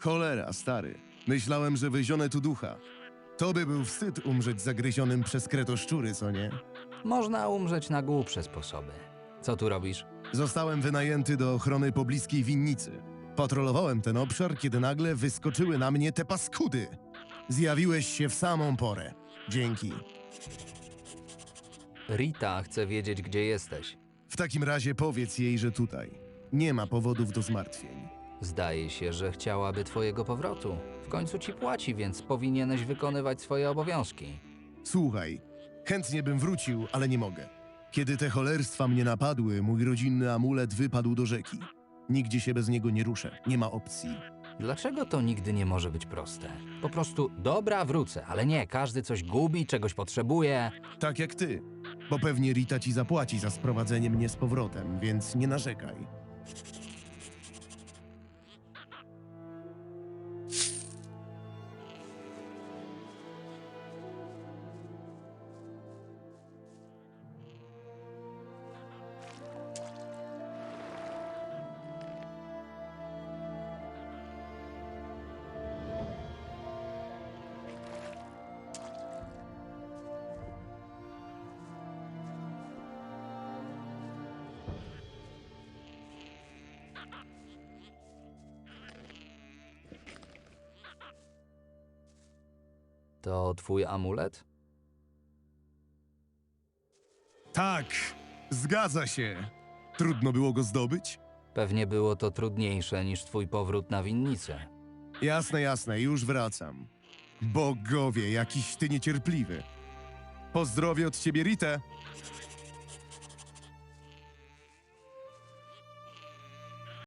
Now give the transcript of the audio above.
Cholera, stary. Myślałem, że wyzionę tu ducha. To by był wstyd umrzeć zagryzionym przez kretoszczury, co nie? Można umrzeć na głupsze sposoby. Co tu robisz? Zostałem wynajęty do ochrony pobliskiej winnicy. Patrolowałem ten obszar, kiedy nagle wyskoczyły na mnie te paskudy. Zjawiłeś się w samą porę. Dzięki. Rita chce wiedzieć, gdzie jesteś. W takim razie powiedz jej, że tutaj. Nie ma powodów do zmartwień. Zdaje się, że chciałaby twojego powrotu. W końcu ci płaci, więc powinieneś wykonywać swoje obowiązki. Słuchaj, chętnie bym wrócił, ale nie mogę. Kiedy te cholerstwa mnie napadły, mój rodzinny amulet wypadł do rzeki. Nigdzie się bez niego nie ruszę, nie ma opcji. Dlaczego to nigdy nie może być proste? Po prostu dobra, wrócę, ale nie, każdy coś gubi, czegoś potrzebuje. Tak jak ty. Bo pewnie Rita ci zapłaci za sprowadzenie mnie z powrotem, więc nie narzekaj. To twój amulet? Tak, zgadza się. Trudno było go zdobyć? Pewnie było to trudniejsze niż twój powrót na winnicę. Jasne, jasne, już wracam. Bogowie, jakiś ty niecierpliwy. Pozdrowie od ciebie, Ritę.